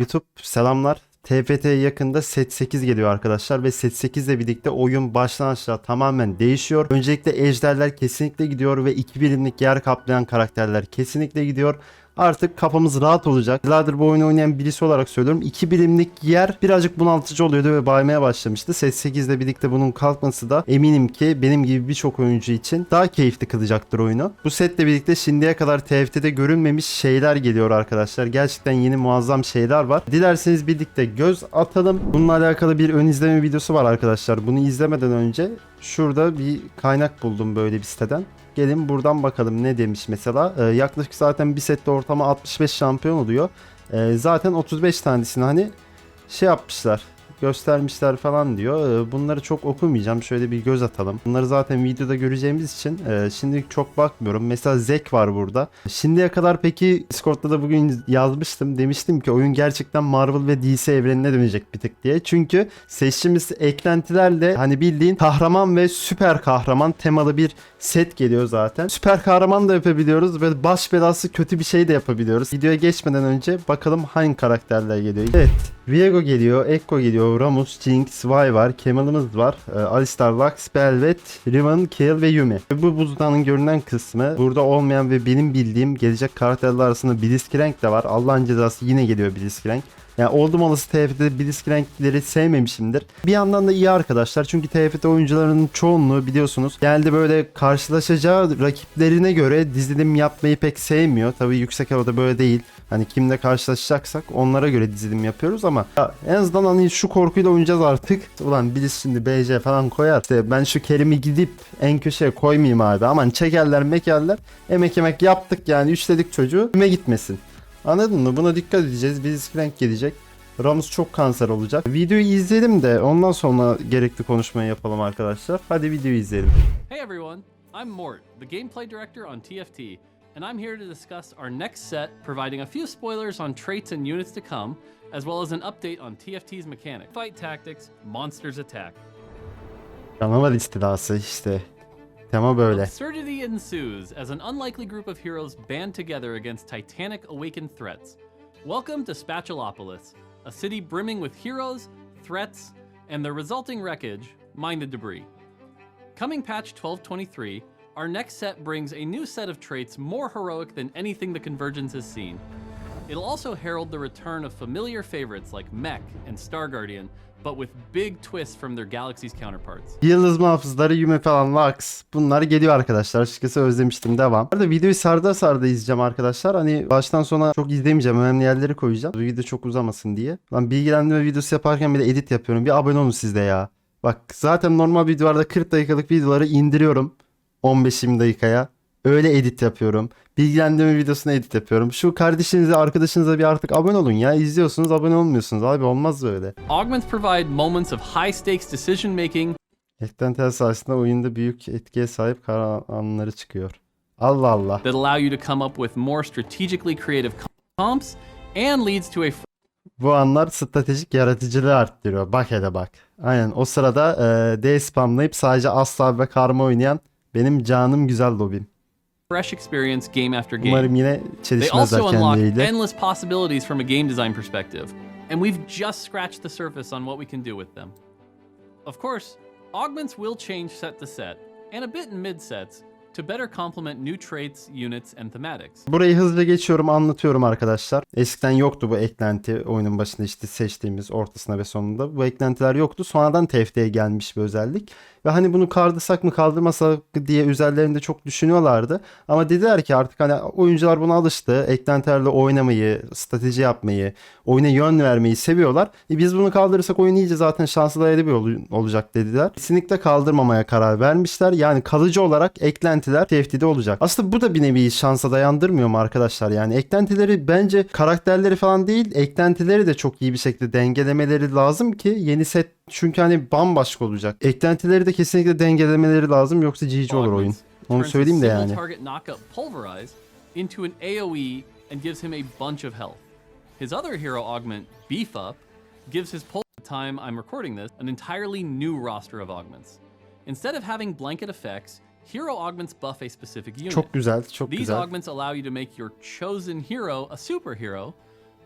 YouTube selamlar. TFT yakında set 8 geliyor arkadaşlar ve set 8 ile birlikte oyun baştan aşağı tamamen değişiyor. Öncelikle ejderler kesinlikle gidiyor ve 2 birimlik yer kaplayan karakterler kesinlikle gidiyor. Artık kafamız rahat olacak. Yıllardır bu oyunu oynayan birisi olarak söylüyorum. 2 birimlik yer birazcık bunaltıcı oluyordu ve baymaya başlamıştı. Set 8 ile birlikte bunun kalkması da eminim ki benim gibi birçok oyuncu için daha keyifli kılacaktır oyunu. Bu setle birlikte şimdiye kadar TFT'de görünmemiş şeyler geliyor arkadaşlar. Gerçekten yeni muazzam şeyler var. Dilerseniz birlikte göz atalım. Bununla alakalı bir ön izleme videosu var arkadaşlar. Bunu izlemeden önce şurada bir kaynak buldum böyle bir siteden. Gelin buradan bakalım ne demiş mesela. Ee, yaklaşık zaten bir sette ortama 65 şampiyon oluyor. Ee, zaten 35 tanesini hani şey yapmışlar göstermişler falan diyor. Ee, Bunları çok okumayacağım. Şöyle bir göz atalım. Bunları zaten videoda göreceğimiz için e, şimdilik çok bakmıyorum. Mesela Zek var burada. Şimdiye kadar peki Discord'da da bugün yazmıştım. Demiştim ki oyun gerçekten Marvel ve DC evrenine dönecek bir tık diye. Çünkü seçtiğimiz eklentilerle hani bildiğin kahraman ve süper kahraman temalı bir set geliyor zaten. Süper kahraman da yapabiliyoruz ve baş belası kötü bir şey de yapabiliyoruz. Videoya geçmeden önce bakalım hangi karakterler geliyor. Evet. Viego geliyor, Ekko geliyor, Ramus, Jinx, Vi var, Kemal'ımız var, e, Alistar, Lux, Belvet, Riven, Kayle ve Yumi. Ve Bu buzdanın görünen kısmı burada olmayan ve benim bildiğim gelecek karakterler arasında Blitzcrank de var. Allah'ın cezası yine geliyor Blitzcrank. Yani oldum olası TFT'de Blitzcrank'leri sevmemişimdir. Bir yandan da iyi arkadaşlar çünkü TFT oyuncularının çoğunluğu biliyorsunuz genelde böyle karşılaşacağı rakiplerine göre dizilim yapmayı pek sevmiyor. Tabii yüksek eloda böyle değil. Hani kimle karşılaşacaksak onlara göre dizilim yapıyoruz ama ya en azından hani şu korkuyla oynayacağız artık. Ulan Blitz şimdi BC falan koyar. İşte ben şu Kerim'i gidip en köşeye koymayayım abi. Aman çekerler mekerler. Emek emek yaptık yani üçledik çocuğu. Kime gitmesin. Anladın mı? Buna dikkat edeceğiz. Blitzcrank gelecek. Ramus çok kanser olacak. Videoyu izleyelim de ondan sonra gerekli konuşmayı yapalım arkadaşlar. Hadi videoyu izleyelim. Hey everyone, I'm Mort, the gameplay director on TFT, and I'm here to discuss our next set, providing a few spoilers on traits and units to come, as well as an update on TFT's mechanic, fight tactics, monsters attack. Canavar istilası işte. Tema böyle. Absurdity ensues as an unlikely group of heroes band together against titanic awakened threats. Welcome to Spatulopolis, a city brimming with heroes, threats, and the resulting wreckage, mind the debris. Coming patch 1223, our next set brings a new set of traits more heroic than anything the Convergence has seen. It'll also herald the return of familiar favorites like Mech and Star Guardian, but with big twists from their galaxy's counterparts. Yıldız muhafızları, Yume falan, Lux. Bunlar geliyor arkadaşlar. Açıkçası özlemiştim. Devam. Arada videoyu sarda sarda izleyeceğim arkadaşlar. Hani baştan sona çok izlemeyeceğim. Önemli yerleri koyacağım. Bu video çok uzamasın diye. Lan bilgilendirme videosu yaparken bile edit yapıyorum. Bir abone olun siz de ya. Bak zaten normal videolarda 40 dakikalık videoları indiriyorum. 15-20 dakikaya. Öyle edit yapıyorum. Bilgilendirme videosuna edit yapıyorum. Şu kardeşinize, arkadaşınıza bir artık abone olun ya. İzliyorsunuz, abone olmuyorsunuz. Abi olmaz böyle. Augments provide moments of high stakes decision making Eklentiler sayesinde oyunda büyük etkiye sahip karar anları çıkıyor. Allah Allah. that allow you to come up with more strategically creative comps and leads to a Bu anlar stratejik yaratıcılığı arttırıyor. Bak hele bak. Aynen o sırada e, D spamlayıp sadece asla ve karma oynayan benim canım güzel lobim. fresh experience game after game. Umarım yine They çelişmezler also unlock kendileriyle. endless possibilities from a game design perspective, and we've just scratched the surface on what we can do with them. Of course, augments will change set to set, and a bit in mid sets, to better complement new traits, units, and thematics. Burayı hızlı geçiyorum anlatıyorum arkadaşlar. Eskiden yoktu bu eklenti oyunun başında işte seçtiğimiz ortasına ve sonunda. Bu eklentiler yoktu. Sonradan TFT'ye gelmiş bir özellik. Ve hani bunu kaldırsak mı kaldırmasak diye üzerlerinde çok düşünüyorlardı. Ama dediler ki artık hani oyuncular buna alıştı. Eklentilerle oynamayı, strateji yapmayı, oyuna yön vermeyi seviyorlar. E biz bunu kaldırırsak oyun iyice zaten şanslı bir ol- olacak dediler. Kesinlikle kaldırmamaya karar vermişler. Yani kalıcı olarak eklentiler TFT'de olacak. Aslında bu da bir nevi şansa dayandırmıyor mu arkadaşlar? Yani eklentileri bence karakterleri falan değil, eklentileri de çok iyi bir şekilde dengelemeleri lazım ki yeni set çünkü hani bambaşka olacak. Eklentileri de kesinlikle dengelemeleri lazım yoksa GG olur oyun. Onu söyleyeyim de yani. into an AoE and gives him a bunch of health. His other hero augment, Beef Up, gives his pul- time I'm recording this an entirely new roster of augments. Instead of having blanket effects, hero augments buff a specific unit. Çok güzel, çok These güzel. augments allow you to make your chosen hero a superhero,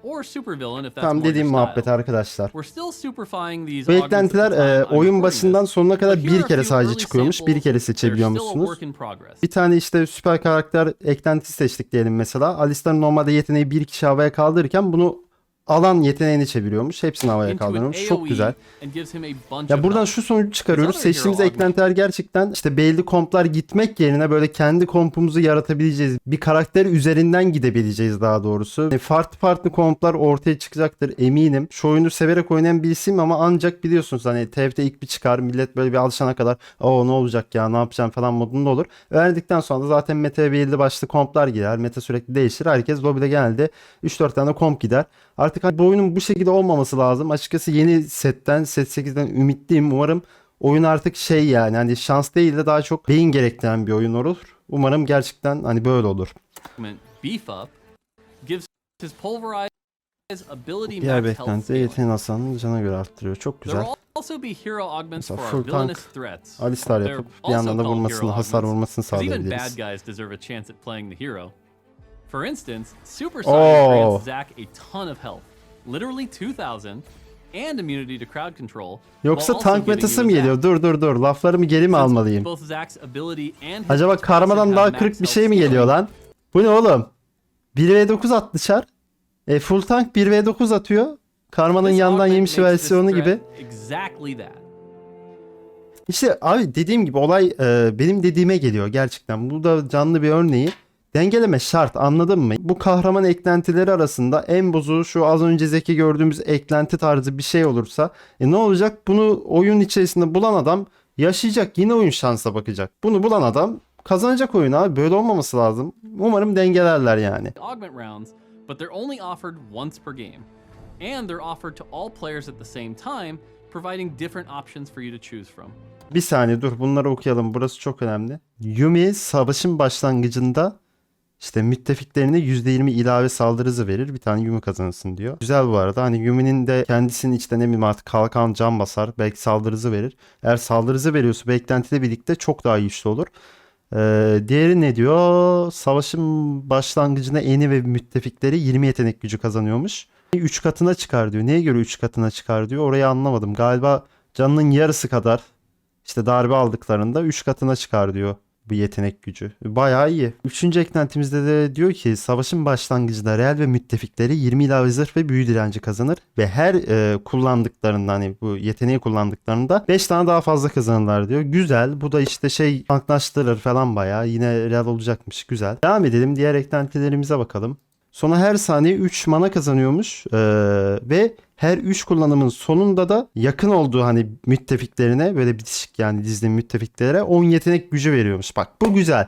or supervillain if that's Tam more dediğim your muhabbet style. arkarkadaşlar. We're still superfying these Bu augments at the time e, I'm oyun recording başından this, sonuna kadar here bir are a kere few sadece early çıkıyormuş. Bir samples. kere They're seçebiliyor still a musunuz? work in progress. Bir tane işte süper karakter eklentisi seçtik diyelim mesela. Alistar'ın normalde yeteneği bir kişi havaya kaldırırken bunu alan yeteneğini çeviriyormuş. Hepsini havaya kaldırıyormuş. Çok AoE güzel. Ya buradan şu sonucu çıkarıyoruz. Seçtiğimiz eklentiler gerçekten işte belli komplar gitmek yerine böyle kendi kompumuzu yaratabileceğiz. Bir karakter üzerinden gidebileceğiz daha doğrusu. Yani farklı farklı komplar ortaya çıkacaktır eminim. Şu oyunu severek oynayan birisiyim ama ancak biliyorsunuz hani TFT ilk bir çıkar. Millet böyle bir alışana kadar o ne olacak ya ne yapacağım falan modunda olur. Verdikten sonra da zaten meta belli başlı komplar gider. Meta sürekli değişir. Herkes lobide genelde 3-4 tane komp gider. Artık hani bu oyunun bu şekilde olmaması lazım. Açıkçası yeni setten, set 8'den ümitliyim. Umarım oyun artık şey yani hani şans değil de daha çok beyin gerektiren bir oyun olur. Umarım gerçekten hani böyle olur. beef up gives his pulverize ability Diğer beklenti yeteneğin hasarını cana göre arttırıyor. Çok güzel. will also be hero augments Mesela for full tank threats. Alistar yapıp bir yandan da vurmasını, hasar vurmasını sağlayabiliriz. For instance, Super Size Oh. grants Zack a ton of health, literally 2000, and immunity to crowd control. Yoksa tank metası mı geliyor? Dur dur dur. Laflarımı geri mi almalıyım? Acaba karmadan daha kırık bir şey mi geliyor lan? Bu ne oğlum? 1v9 attı çar. E, full tank 1v9 atıyor. Karmanın yandan yemiş versiyonu gibi. İşte abi dediğim gibi olay e, benim dediğime geliyor gerçekten. Bu da canlı bir örneği. Dengeleme şart anladın mı? Bu kahraman eklentileri arasında en bozuğu şu az önce Zeki gördüğümüz eklenti tarzı bir şey olursa e ne olacak? Bunu oyun içerisinde bulan adam yaşayacak. Yine oyun şansa bakacak. Bunu bulan adam kazanacak oyunu abi. Böyle olmaması lazım. Umarım dengelerler yani. augment rounds, but they're only offered once per game. And they're offered to all players at the same time, providing different options for you to choose from. Bir saniye dur bunları okuyalım. Burası çok önemli. Yumi savaşın başlangıcında işte müttefiklerine %20 ilave saldırı verir. Bir tane Yumi kazanırsın diyor. Güzel bu arada. Hani Yumi'nin de kendisinin işte ne bileyim artık kalkan can basar. Belki saldırı verir. Eğer saldırı veriyorsa beklentiyle birlikte çok daha güçlü olur. Ee, diğeri ne diyor? Savaşın başlangıcında eni ve müttefikleri 20 yetenek gücü kazanıyormuş. 3 katına çıkar diyor. Neye göre 3 katına çıkar diyor. Orayı anlamadım. Galiba canının yarısı kadar işte darbe aldıklarında 3 katına çıkar diyor bu yetenek gücü. Bayağı iyi. Üçüncü eklentimizde de diyor ki savaşın başlangıcında real ve müttefikleri 20 ilave zırh ve büyü direnci kazanır ve her e, kullandıklarında hani bu yeteneği kullandıklarında 5 tane daha fazla kazanırlar diyor. Güzel. Bu da işte şey tanklaştırır falan bayağı. Yine real olacakmış. Güzel. Devam edelim. Diğer eklentilerimize bakalım. Sonra her saniye 3 mana kazanıyormuş Ee, ve her 3 kullanımın sonunda da yakın olduğu hani müttefiklerine böyle bitişik yani dizinin müttefiklere 10 yetenek gücü veriyormuş. Bak bu güzel.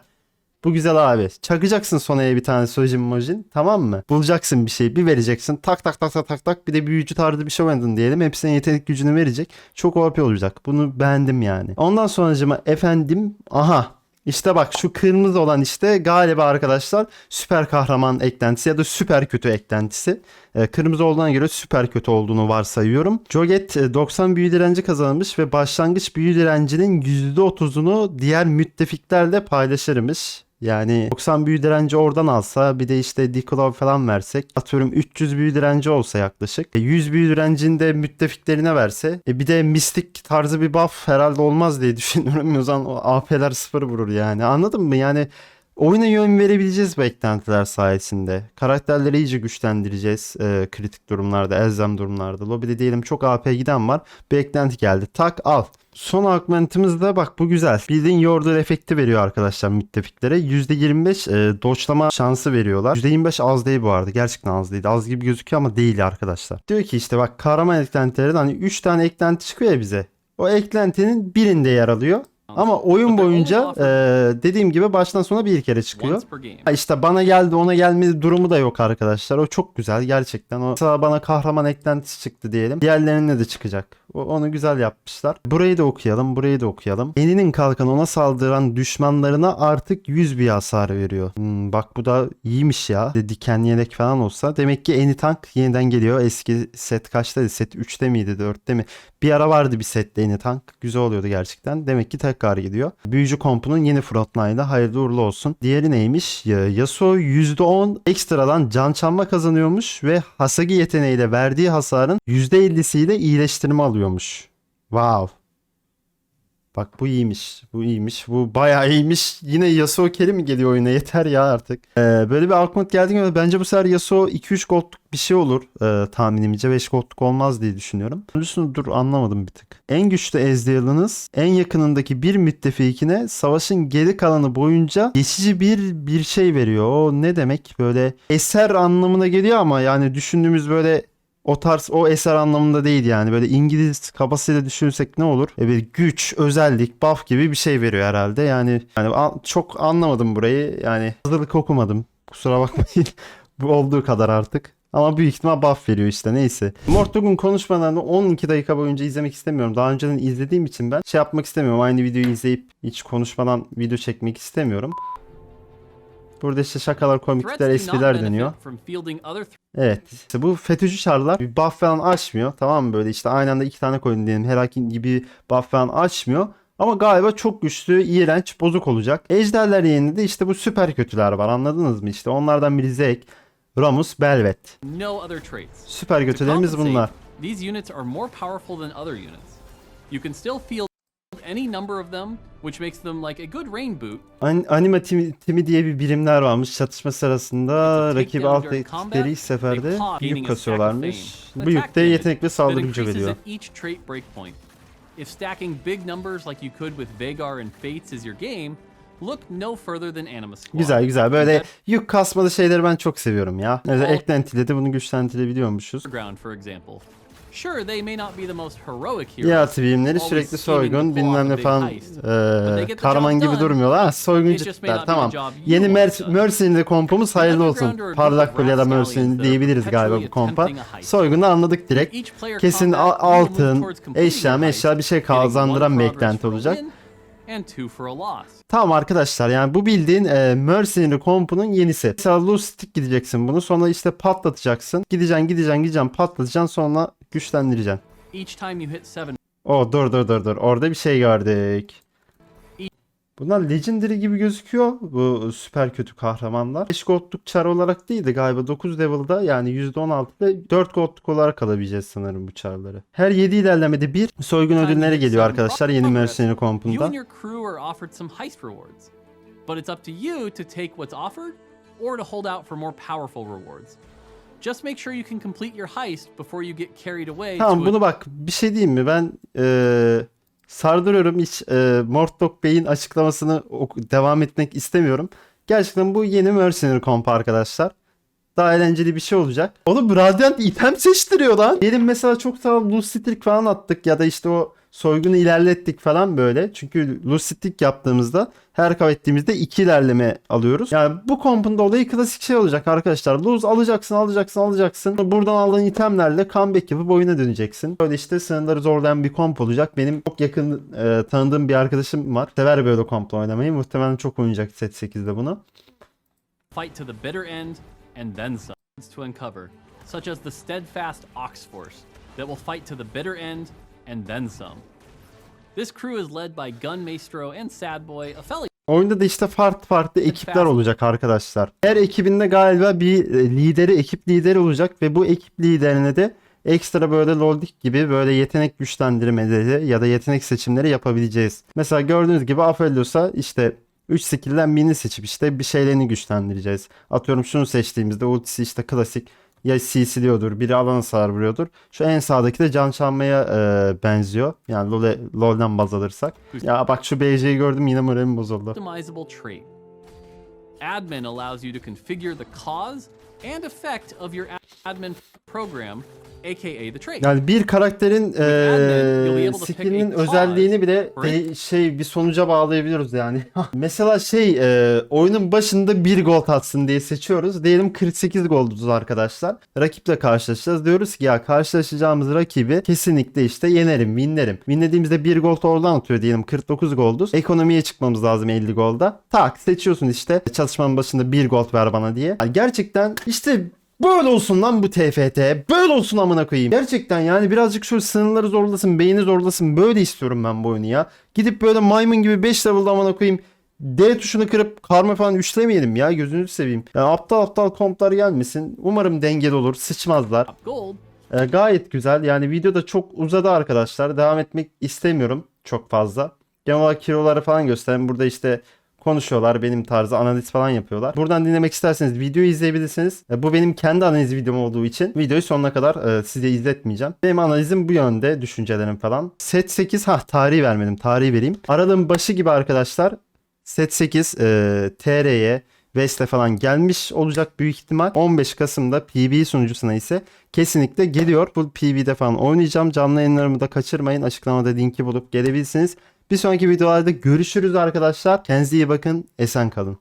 Bu güzel abi. Çakacaksın sonaya bir tane sojin mojin tamam mı? Bulacaksın bir şey bir vereceksin. Tak tak tak tak tak tak bir de büyücü tarzı bir şey oynadın diyelim. Hepsine yetenek gücünü verecek. Çok OP olacak. Bunu beğendim yani. Ondan sonracıma efendim aha işte bak şu kırmızı olan işte galiba arkadaşlar süper kahraman eklentisi ya da süper kötü eklentisi. Ee, kırmızı olduğuna göre süper kötü olduğunu varsayıyorum. Joget e, 90 büyü direnci kazanmış ve başlangıç büyü direncinin %30'unu diğer müttefiklerle paylaşırmış. Yani 90 büyü direnci oradan alsa bir de işte Declaw falan versek atıyorum 300 büyü direnci olsa yaklaşık. E, 100 büyü direncini de müttefiklerine verse e, bir de mistik tarzı bir buff herhalde olmaz diye düşünüyorum. O zaman AP'ler sıfır vurur yani anladın mı? Yani oyuna yön verebileceğiz bu eklentiler sayesinde. Karakterleri iyice güçlendireceğiz e, kritik durumlarda, elzem durumlarda. Lobide diyelim çok AP giden var. Bir eklenti geldi. Tak al. Son augmentimizde bak bu güzel. Bildiğin Yordle efekti veriyor arkadaşlar müttefiklere. %25 e, doçlama şansı veriyorlar. %25 az değil bu arada. Gerçekten az değil. Az gibi gözüküyor ama değil arkadaşlar. Diyor ki işte bak kahraman eklentileri hani 3 tane eklenti çıkıyor ya bize. O eklentinin birinde yer alıyor. Ama oyun boyunca e, dediğim gibi baştan sona bir kere çıkıyor. Ha İşte bana geldi ona gelmedi durumu da yok arkadaşlar. O çok güzel gerçekten. O mesela bana kahraman eklentisi çıktı diyelim. Diğerlerine de çıkacak. Onu güzel yapmışlar. Burayı da okuyalım, burayı da okuyalım. Eninin kalkanı ona saldıran düşmanlarına artık 100 bir hasar veriyor. Hmm, bak bu da iyiymiş ya. De dikenli yelek falan olsa. Demek ki Eni tank yeniden geliyor. Eski set kaçtaydı? Set 3'te miydi, 4'te mi? Bir ara vardı bir sette Eni tank. Güzel oluyordu gerçekten. Demek ki tekrar gidiyor. Büyücü kompunun yeni frontline'ı hayırlı uğurlu olsun. Diğeri neymiş? Ya- Yasuo %10 ekstradan can çalma kazanıyormuş ve Hasagi yeteneğiyle verdiği hasarın %50'siyle iyileştirme alıyormuş. Wow. Bak bu iyiymiş. Bu iyiymiş. Bu bayağı iyiymiş. Yine Yasuo Keri mi geliyor oyuna? Yeter ya artık. Ee, böyle bir Alkmaar geldiğinde göre bence bu sefer Yasuo 2-3 goldluk bir şey olur. Ee, tahminimce 5 goldluk olmaz diye düşünüyorum. Öncüsünü dur anlamadım bir tık. En güçlü Ezreal'ınız en yakınındaki bir müttefikine savaşın geri kalanı boyunca geçici bir bir şey veriyor. O ne demek? Böyle eser anlamına geliyor ama yani düşündüğümüz böyle o tarz o eser anlamında değil yani. Böyle İngiliz kabasıyla düşünsek ne olur? E bir güç, özellik, buff gibi bir şey veriyor herhalde. Yani yani a- çok anlamadım burayı. Yani hazırlık okumadım. Kusura bakmayın. Bu olduğu kadar artık. Ama büyük ihtimal buff veriyor işte neyse. Mortug'un konuşmalarını 12 dakika boyunca izlemek istemiyorum. Daha önceden izlediğim için ben şey yapmak istemiyorum. Aynı videoyu izleyip hiç konuşmadan video çekmek istemiyorum. Burada işte şakalar, komiklikler, espriler dönüyor. Evet. İşte bu FETÖ'cü çarlar bir buff falan açmıyor. Tamam mı? Böyle işte aynı anda iki tane koyun diyelim. Herhangi gibi buff falan açmıyor. Ama galiba çok güçlü, iğrenç, bozuk olacak. Ejderler yerine de işte bu süper kötüler var. Anladınız mı? İşte onlardan biri Zek, Ramus, Belvet. Süper kötülerimiz bunlar. These units are more powerful than other units. You can still field any number of them, which makes them like a good rain boot. An- anima timi, timi diye bir birimler varmış. Çatışma sırasında rakibi alt ilk seferde they pop, yük gaining a stack of kasıyorlarmış. Bu yük Attack de damage yetenekli saldırı gücü veriyor. If stacking big numbers like you could with Vagar and Fates is your game, look no further than Anima Squad. Güzel güzel. Böyle yük kasmalı şeyleri ben çok seviyorum ya. Al- eklentiyle de bunu güçlendirebiliyormuşuz. Ground, for example. Sure, they may not be the most heroic heroes. Diğer birimleri always sürekli soygun bilmem ne falan the kahraman gibi durmuyorlar. Ha, soyguncu tipler tamam. Yeni Mer. Mercy'nin de kompumuz hayırlı olsun. Parlak Kul ya da Mercy'nin are diyebiliriz galiba bu kompa. Soygunu anladık direkt. Kesin altın, eşya meşya bir şey kazandıran bir progress eklenti for a olacak. Tamam arkadaşlar yani bu bildiğin e, Mercenary kompunun yenisi. Mesela Loose Stick gideceksin bunu sonra işte patlatacaksın. Gideceksin gideceksin gideceksin patlatacaksın sonra güçlendireceksin. Each time you hit seven O dur dur dur dur orada bir şey gördük. Bunlar Legendary gibi gözüküyor bu süper kötü kahramanlar. 5 goldluk çar olarak değil de galiba 9 level'da yani %16'da 4 goldluk olarak alabileceğiz sanırım bu çarları. Her 7 ilerlemede bir soygun ödülleri geliyor arkadaşlar yeni Mercenary rewards, but it's up to you to take what's offered or to hold out for more powerful rewards. Just make sure you can complete your heist before you get carried away Tamam bunu bak bir şey diyeyim mi ben eee sardırıyorum hiç eee Mortlock Bey'in açıklamasını devam etmek istemiyorum. Gerçekten bu yeni Mercenary komp arkadaşlar. Daha eğlenceli bir şey olacak. Oğlum Radiant item seçtiriyor lan. Diyelim mesela çok sağ Lucitric falan attık ya da işte o soygunu ilerlettik falan böyle. Çünkü Lucitric yaptığımızda her kaybettiğimizde iki ilerleme alıyoruz. Yani bu kompun da olayı klasik şey olacak arkadaşlar. Lose alacaksın alacaksın alacaksın. Buradan aldığın itemlerle comeback yapıp oyuna döneceksin. Böyle işte sınırları zorlayan bir komp olacak. Benim çok yakın e, tanıdığım bir arkadaşım var. Sever böyle kompla oynamayı. Muhtemelen çok oynayacak set 8'de bunu. fight to the bitter end and then some to uncover, such as the steadfast Ox Force that will fight to the bitter end and then some. This crew is led by Gun Maestro and Sad Boy, a fellow Oyunda da işte farklı farklı ekipler olacak arkadaşlar. Her ekibinde galiba bir e, lideri, ekip lideri olacak ve bu ekip liderine de ekstra böyle loldik gibi böyle yetenek güçlendirmeleri ya da yetenek seçimleri yapabileceğiz. Mesela gördüğünüz gibi Aphelios'a işte 3 skill'den birini seçip işte bir şeylerini güçlendireceğiz. Atıyorum şunu seçtiğimizde ultisi işte klasik ya CC'liyordur, biri alan hasar vuruyordur. Şu en sağdaki de can çalmaya e, benziyor. Yani LoL'e, LoL'den baz alırsak. Ya bak şu BJ'yi gördüm yine moralim bozuldu. Admin allows you to configure the cause and effect of your ad- admin program. Yani bir karakterin a cause özelliğini bile de- şey bir sonuca bağlayabiliyoruz yani. Mesela şey eee, oyunun başında bir gol atsın diye seçiyoruz. Diyelim 48 golduz arkadaşlar. Rakiple karşılaşacağız. Diyoruz ki ya karşılaşacağımız rakibi kesinlikle işte yenerim, winlerim. Winlediğimizde bir gol oradan atıyor diyelim 49 golduz. Ekonomiye çıkmamız lazım 50 golda. Tak seçiyorsun işte çalışmanın başında bir gol ver bana diye. Yani gerçekten işte Böyle olsun lan bu TFT. Böyle olsun amına koyayım. Gerçekten yani birazcık şöyle sınırları zorlasın, beyni zorlasın. Böyle istiyorum ben bu oyunu ya. Gidip böyle maymun gibi 5 level'da amına koyayım. D tuşunu kırıp karma falan üçlemeyelim ya gözünüzü seveyim. Yani aptal aptal komplar gelmesin. Umarım dengeli olur. Sıçmazlar. Ee, gayet güzel. Yani video da çok uzadı arkadaşlar. Devam etmek istemiyorum çok fazla. Genel olarak hero'ları falan göstereyim. Burada işte konuşuyorlar. Benim tarzı analiz falan yapıyorlar. Buradan dinlemek isterseniz videoyu izleyebilirsiniz. E, Bu benim kendi analiz videom olduğu için videoyu sonuna kadar e, size izletmeyeceğim. Benim analizim bu yönde. Düşüncelerim falan. Set 8 ha tarihi vermedim. Tarihi vereyim. Aralığın başı gibi arkadaşlar. Set 8 e, TR'ye West'e falan gelmiş olacak büyük ihtimal. 15 Kasım'da PB sunucusuna ise kesinlikle geliyor. Bu PB'de falan oynayacağım. Canlı yayınlarımı da kaçırmayın. Açıklamada linki bulup gelebilirsiniz. Bir sonraki videolarda görüşürüz arkadaşlar. Kendinize iyi bakın. Esen kalın.